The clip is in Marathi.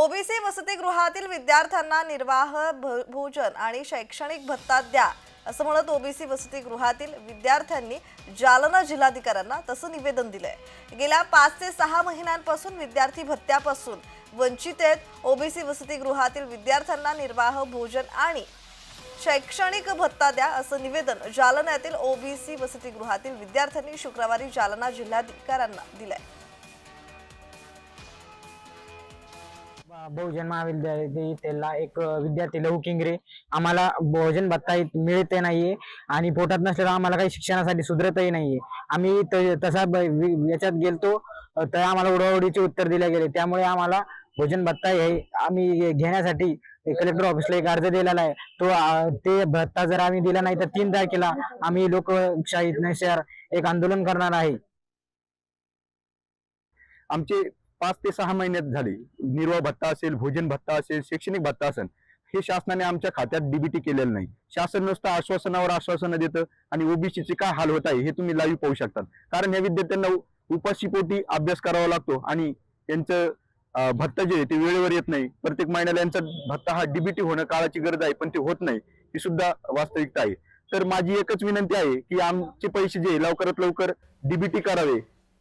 ओबीसी वसतिगृहातील विद्यार्थ्यांना निर्वाह भ- भोजन आणि शैक्षणिक भत्ता द्या असं म्हणत ओबीसी वसतिगृहातील विद्यार्थ्यांनी जालना जिल्हाधिकाऱ्यांना तसं निवेदन दिलंय. गेल्या पाच ते सहा महिन्यांपासून विद्यार्थी भत्त्यापासून वंचित आहेत. ओबीसी वसतिगृहातील विद्यार्थ्यांना निर्वाह भोजन आणि शैक्षणिक भत्ता द्या असं निवेदन जालन्यातील ओबीसी वसतिगृहातील विद्यार्थ्यांनी शुक्रवारी जालना जिल्हाधिकाऱ्यांना दिलंय. बहुजन महाविद्यालयाला एक विद्यार्थी लहू किंगरे. आम्हाला भोजन भत्ता मिळते नाहीये आणि पोटात नसल्यावर आम्हाला काही शिक्षणासाठी सुधरतही नाहीये. आम्ही त- तसा याच्यात गेलतो तर आम्हाला उडवाउडीचे उत्तर दिले गेले. त्यामुळे आम्हाला भोजन भत्ता हे आम्ही घेण्यासाठी कलेक्टर ऑफिसला एक अर्ज दिलेला आहे. तो ते भत्ता जर आम्ही दिला नाही तर तीन तारखेला आम्ही लोकशाही शहर एक आंदोलन करणार आहे. आमचे पाच ते सहा महिन्यात झाले. निर्वाह भत्ता असेल भोजन भत्ता असेल शैक्षणिक भत्ता असेल हे शासनाने आमच्या खात्यात डीबीटी केलेलं नाही. शासन नुसतं आश्वासनावर आश्वासनं देतं आणि ओबीसीचे काय हाल होत आहे हे तुम्ही लाईव्ह पाहू शकतात. कारण या विद्यार्थ्यांना उपाशीपोटी अभ्यास करावा लागतो आणि त्यांचं भत्ता जे आहे ते वेळेवर येत नाही. प्रत्येक महिन्याला यांचा भत्ता हा डीबीटी होणं काळाची गरज आहे पण ते होत नाही. ही सुद्धा वास्तविकता आहे. तर माझी एकच विनंती आहे की आमचे पैसे जे आहे, लवकरात लवकर डीबीटी करावे.